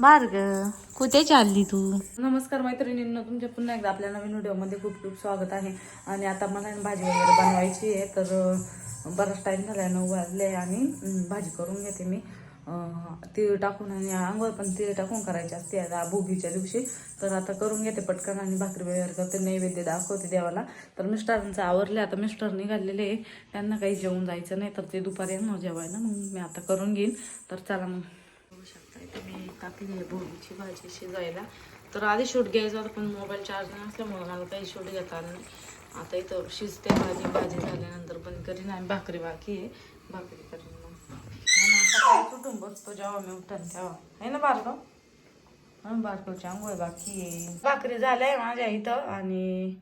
बार्ग कुठे चालली तू? नमस्कार मैत्रिणींना तुमच्या पुन्हा एकदा आपल्या नवीन व्हिडिओमध्ये खूप खूप स्वागत आहे. आणि आता मला भाजी वगैरे बनवायची आहे तर बराच टाईम झाला आहे नऊ वाजले आणि भाजी करून घेते मी. तीळ टाकून आणि आंघोळ पण तीळ टाकून करायची असते आता भोगीच्या दिवशी. तर आता करून घेते पटकन आणि भाकरी वगैरे करते नैवेद्य दाखवते देवाला. तर मिस्टरांचं आवरले आता मिस्टर निघालेले आहे. त्यांना काही जेवून जायचं नाही तर ते दुपारी येणार जेवायला मग मी आता करून घेईन. तर चला मग. मी टाकली आहे भोगीची भाजी शिजायला. तर आधी शूट घ्यायचा होता पण मोबाईल चार्ज नसल्यामुळे मला काही शूट घेता आलं नाही. आता इथं शिजते भाजी भाजी झाल्यानंतर पण करीन आणि भाकरी बाकी आहे. भाकरी करीन मग. हा सकाळी बसतो जेव्हा मी उठन तेव्हा. आहे ना बारगाव म्हणून बारगावची आंघोळ बाकी आहे. भाकरी झाल्या माझ्या इथं आणि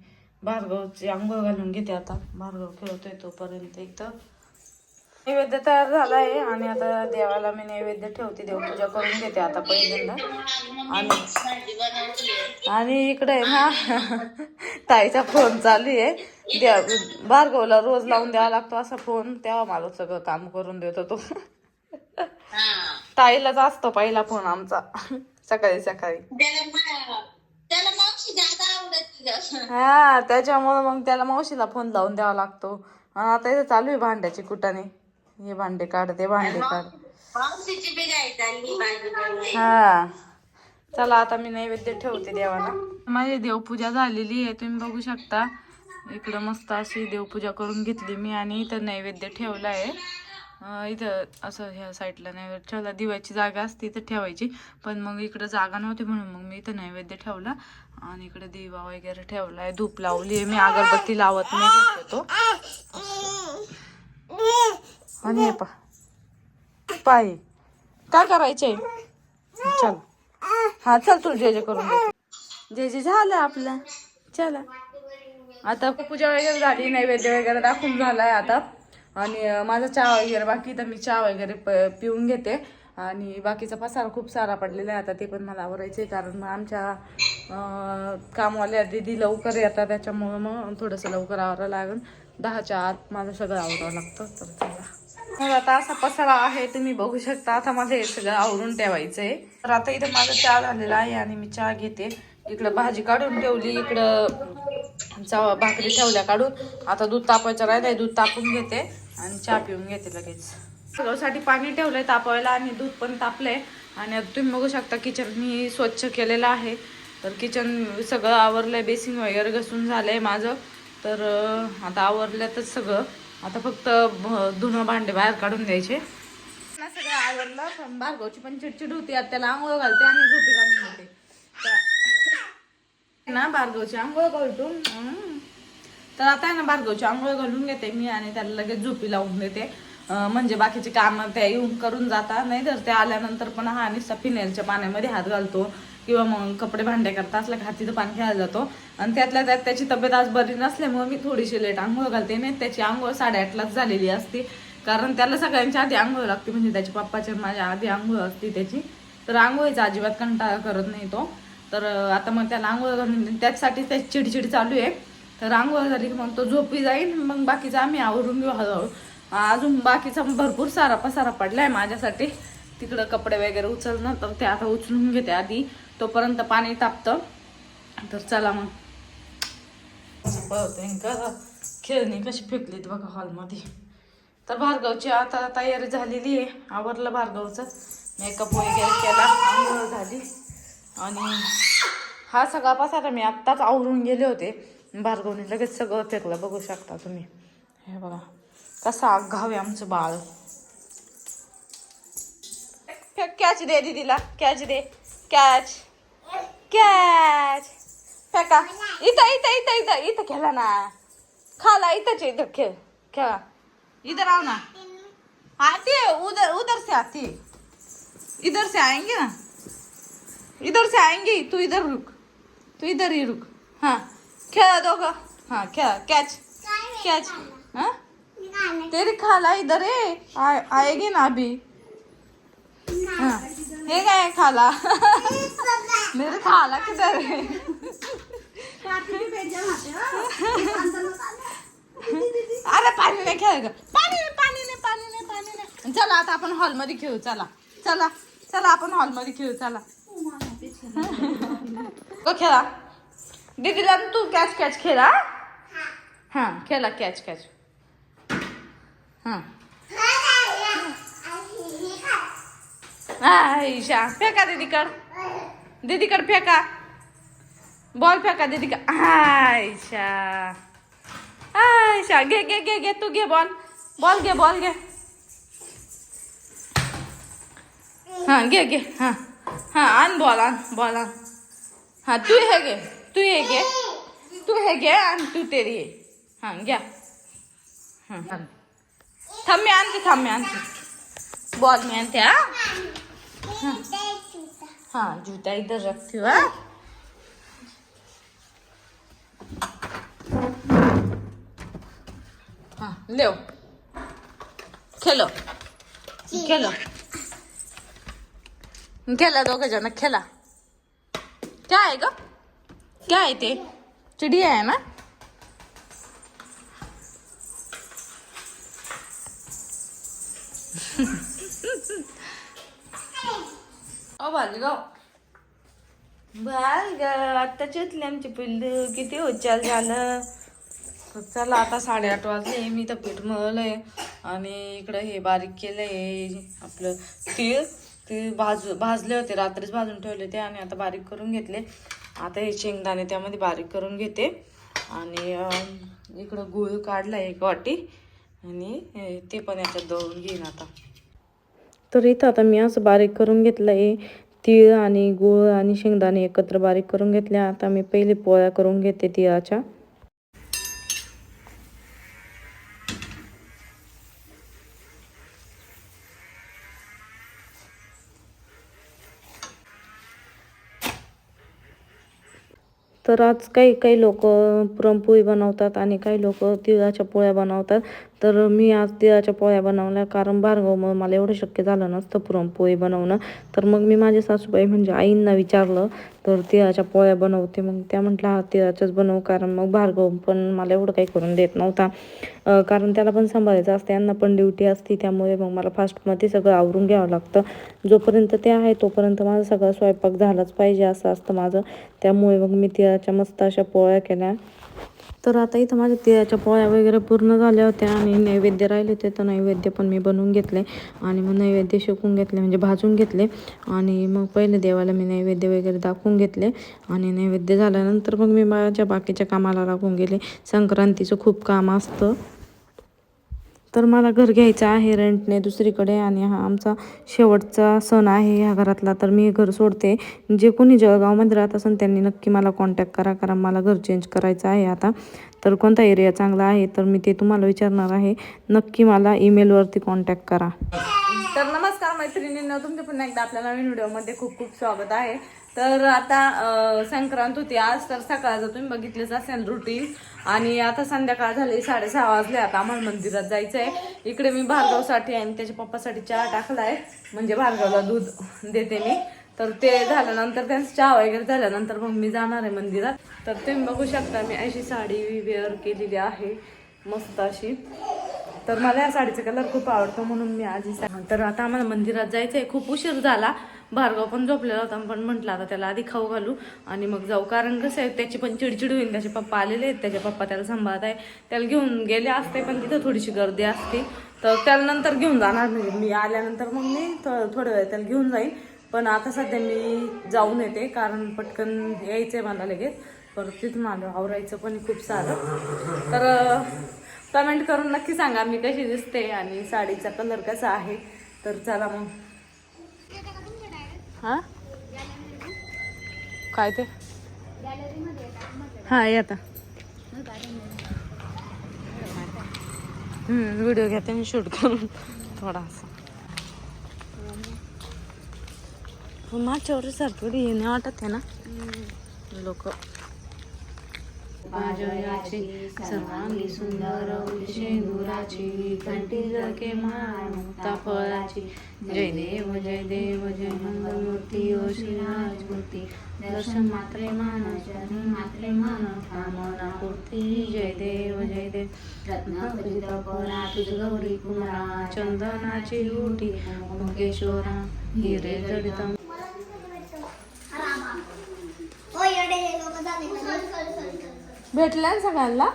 बारगावची आंघोळ घालून घेते आता. बारगाव खेळतोय तोपर्यंत इथं. नैवेद्य तयार झाला आहे आणि आता देवाला मी नैवेद्य ठेवते देवपूजा करून घेते आता पहिल्यांदा. आणि आणि इकडे आहे ना ताईचा फोन चालू आहे. देव भार्गवला रोज लावून द्यावा लागतो असा फोन तेव्हा मला सगळं काम करून देतो तो. ताईलाच असतो पहिला फोन आमचा सकाळी सकाळी. हा त्याच्यामुळे मग त्याला मावशीला फोन लावून द्यावा लागतो. आणि आता इथे चालू आहे भांड्याची कुटाने. हे भांडे काढ ते भांडे काढ. हा. चला आता मी नैवेद्य ठेवते देवाला. माझी देवपूजा झालेली आहे तुम्ही बघू शकता. इकडं मस्त अशी देवपूजा करून घेतली मी आणि इथं नैवेद्य ठेवला आहे. इथं असं ह्या साईडला नैवेद्य ठेवला दिव्याची जागा असते इथं ठेवायची. पण मग इकडं जागा नव्हती म्हणून मग मी इथं नैवेद्य ठेवला आणि इकडे दिवा वगैरे ठेवला आहे धूप लावली आहे. मी अगरबत्ती लावत नाही तो आणि हे पा पाय. काय करायचंय चल. हा चल तू जे जे करून जे जे झालं आपलं. चला. आता पूजा वगैरे झाली नैवेद्य वगैरे दाखवून झालाय आता. आणि माझा चहा वगैरे बाकी तर मी चहा वगैरे प- पिऊन घेते. आणि बाकीचा पसारा खूप सारा पडलेला आहे आता ते पण मला आवरायचे कारण मग आमच्या कामवाल्या दिदी लवकर येतात त्याच्यामुळं मग थोडंसं लवकर आवरावं लागेल. दहाच्या आत माझं सगळं आवरावं लागतं तर चला. मग आता असा पसारा आहे तुम्ही बघू शकता. आता माझं हे सगळं आवरून ठेवायचं आहे तर आता इथं माझा चहा झालेला आहे आणि मी चहा घेते. इकडं भाजी काढून ठेवली इकडं चव भाकरी ठेवल्या काढून. आता दूध तापायचं राहिलंय दूध तापून घेते आणि चहा पिऊन घेते लगेच. सगळ्यासाठी पाणी ठेवलंय तापवायला आणि दूध पण तापलंय. आणि आता तुम्ही बघू शकता किचन मी स्वच्छ केलेलं आहे. तर किचन सगळं आवरलंय बेसिन वगैरे घसून झालंय माझं. तर आता आता आवरल्यातच सगळं. आता फक्त भ- धुणं भांडे बाहेर काढून द्यायचे. ना सगळं आवडलं पण भार्गवची पण चिडचिड होती आता त्याला आंघोळ घालते आणि झोपी घालून घेते ना भार्गवची आंघोळ घालतो तर आता आहे ना भार्गवची आंघोळ घालून घेते मी आणि त्याला लगेच झोपी लावून देते. म्हणजे बाकीची कामं त्या येऊन करून जाता नाही तर ते आल्यानंतर पण हा नुसता फिनेलच्या पाण्यामध्ये हात घालतो किंवा मग कपडे भांडे करता असल्या हातीचं पाणी खेळायला जातो. आणि त्यातल्या त्यात त्याची तब्येत आज बरी नसल्यामुळे मी थोडीशी लेट आंघोळ घालते. नाही त्याची आंघोळ साडेआठलाच झालेली असते. कारण त्याला सगळ्यांच्या आधी आंघोळ लागते. म्हणजे त्याच्या पप्पाच्या माझ्या आधी आंघोळ असते त्याची. तर आंघोळीचा अजिबात कंटाळा करत नाही तो. तर आता मग त्याला आंघोळ घालून त्याचसाठी त्याची चिडचिड चालू आहे. तर आंघोळ झाली की मग तो झोपी जाईल मग बाकीचं आम्ही आवरून घेऊ हळूहळू. अजून बाकीचा भरपूर सारा पसारा पडलाय माझ्यासाठी. तिकडं कपडे वगैरे उचलणं तर ते आता उचलून घेते आधी. तोपर्यंत पाणी तापतं. तर चला मग. पळतोय का खेळणी कशी फेकलीत बघा हॉलमध्ये. तर भार्गवची आता तयारी झालेली आहे. आवरलं भार्गवचं. मेकअप वगैरे केला आंघोळ झाली. आणि हा सगळा पसारा मी आत्ताच आवरून गेले होते. भार्गवने लगेच सगळं फेकलं. बघू शकता तुम्ही. हे बघा. कसा आगाव आहे आमचं बाळ कॅच दे दीदीला कॅच दे? कॅच कॅच फेका। इथं इथं इथं इथं इथं खेळा ना। खाला इथंच इथं खेळ खेळा इधर आओ ना। आती है, उधर उधर से आती है। इधर से आएँगे ना। इधर से आएँगे, तू इधर रुक। तू इधर ही रुक। हाँ खेला दोगा। हाँ खेला। कैच कैच हाँ? तेरी खाला इधर है आ, आएगी ना अभी। हाँ हे काय आहे खाला। मेरे खाला किधर है? अरे पाणी नाही खेळ पाणी पाणी नाही पाणी नाही पाणी नाही चला आता आपण हॉलमध्ये खेळू चला। चला चला आपण हॉलमध्ये खेळू चला। go खेळा दीदीला तू कॅच कॅच खेळा हा खेळा कॅच कॅच हा. आयशा फेका दीदीकड. दीदीकड फेका. बॉल फेका दीदीकड आयशा आयशा घे घे घे घे तू घे बॉल. बॉल घे बॉल घे. हां घे घे हां. हां आण बॉल आण बॉल आण. हां तू हे घे तू हे घे. तू हे घे आणि तू तेरी ये हां घ्या. हां. थांब आणते थांब आणते बॉल मी आणते हा हाँ? जूता इधर रखती हूँ? हाँ? ले खेलो। खेलो। खेला दोघ जण खेला। क्या आएगा? क्या आहे ते चिडिया है ना? ओ बालगाव बाल ग आता येतली आमची पिल्लू. किती उच्चार झालं. चला आता साडेआठ वाजले. मी तर पीठ मळलंय. आणि इकडं हे बारीक केलंय. आपलं तीळ. तीळ भाज भाजले होते. रात्रीच भाजून ठेवले ते आणि आता बारीक करून घेतले. आता हे शेंगदाणे त्यामध्ये बारीक करून घेते. आणि इकडं गुळ काढला एक वाटी. आणि ते पण याच्यात दळून घेईन आता. तर इथं आता मी असं बारीक करून घेतलं आहे तीळ आणि गूळ आणि शेंगदाणे एकत्र बारीक करून घेतले आता मी पहिले पोळ्या करून घेते तिळाच्या. तर आज काही काही लोक पुरणपोळी बनवतात आणि काही लोक तिळाच्या पोळ्या बनवतात. तर मी आज तिळाच्या पोळ्या बनवल्या कारण भार्गवमुळे मला एवढं शक्य झालं नसतं पुरणपोळी बनवणं. तर मग मी माझ्या सासूबाई म्हणजे आईंना विचारलं तर तिळाच्या पोळ्या बनवते. मग त्या म्हटलं हा तिळाच्याच बनवू कारण मग भार्गव पण मला एवढं काही करून देत नव्हता. कारण त्याला पण सांभाळायचं असतं यांना पण ड्युटी असते त्यामुळे मग मला फास्टमध्ये सगळं आवरून घ्यावं लागतं. जोपर्यंत ते आहे तोपर्यंत माझा सगळा स्वयंपाक झालाच पाहिजे असं असतं माझं. त्यामुळे मग मी तिळाच्या मस्त अशा पोळ्या केल्या. तर आता इथं माझ्या तिळाच्या पोळ्या वगैरे पूर्ण झाल्या होत्या आणि नैवेद्य राहिले होते. तर नैवेद्य पण मी बनवून घेतले आणि मग नैवेद्य शेकून घेतले म्हणजे भाजून घेतले. आणि मग पहिले देवाला मी नैवेद्य वगैरे दाखवून घेतले. आणि नैवेद्य झाल्यानंतर मग मी माझ्या बाकीच्या कामाला लागून गेले. संक्रांतीचं खूप काम असतं. तर मला घर घ्यायचं आहे रेंटने दुसरीकडे आणि हा आमचा शेवटचा सण आहे ह्या घरातला तर मी हे घर सोडते. जे कोणी जळगावमध्ये राहत असेल त्यांनी नक्की मला कॉन्टॅक्ट करा कारण मला घर चेंज करायचं आहे आता. तर कोणता एरिया चांगला आहे तर मी ते तुम्हाला विचारणार आहे. नक्की मला ईमेलवरती कॉन्टॅक्ट करा. तर नमस्कार मैत्रिणींना तुमचे पुन्हा एकदा आपल्या नवीन व्हिडिओमध्ये खूप खूप स्वागत आहे. तर आता संक्रांत होती आज तर सकाळचं तुम्ही बघितलंच असेल रुटीन आणि आता संध्याकाळ झाली साडेसहा वाजले आता आम्हाला मंदिरात जायचं आहे इकडे मी भार्गवसाठी आणि त्याच्या पप्पासाठी चहा टाकला आहे म्हणजे भार्गवला दूध देते मी. तर ते झाल्यानंतर त्यांचं चहा वगैरे झाल्यानंतर मग मी जाणार आहे मंदिरात. तर तुम्ही बघू शकता मी अशी साडी वेअर केलेली आहे मस्त अशी. तर मला या साडीचा कलर खूप आवडतो म्हणून मी आधी सांग तर आता आम्हाला मंदिरात जायचं आहे खूप उशीर झाला. भार्गव पण झोपलेला होता पण म्हटलं आता त्याला आधी खाऊ घालू. आणि मग जाऊ. कारण कसं आहे त्याची पण चिडचिड होईल. त्याचे पप्पा आलेले आहेत. त्याचे पप्पा त्याला सांभाळत आहे. त्याला घेऊन गेले असते पण तिथं थोडीशी गर्दी असते. तर त्याला नंतर घेऊन जाणार नाही. मी आल्यानंतर मग मी थोडं थोड्या वेळ त्याला घेऊन जाईन. पण आता सध्या मी जाऊन येते. कारण पटकन यायचं आहे मला लगेच. परत तिथून आलो. आवरायचं पण खूप सारं. तर कमेंट करून नक्की सांगा मी कशी दिसते आणि साडीचा कलर कसा आहे. तर चला मग. हा? काय ते? हा येता व्हिडिओ घेते मी शूट करून. थोडासा मागच्या वर्षी सरपडी येणे वाटत आहे ना? लोक. पाजयाची सर्वांगी सुंदर शेंदुराची कंठी जके माता फळाची. जय देव जय देव जय मंगलमूर्ती ओ श्रीनाथमूर्ती दर्शन मात्रे मान चरणी मात्रे मान कामना पूर्ती. जय देव जय देव. रत्नाकृत तुझ गौरी कुमारा चंदनाची ओटी मुकेश्वरा हिरे जडित. भेटला ना सगळ्यांना?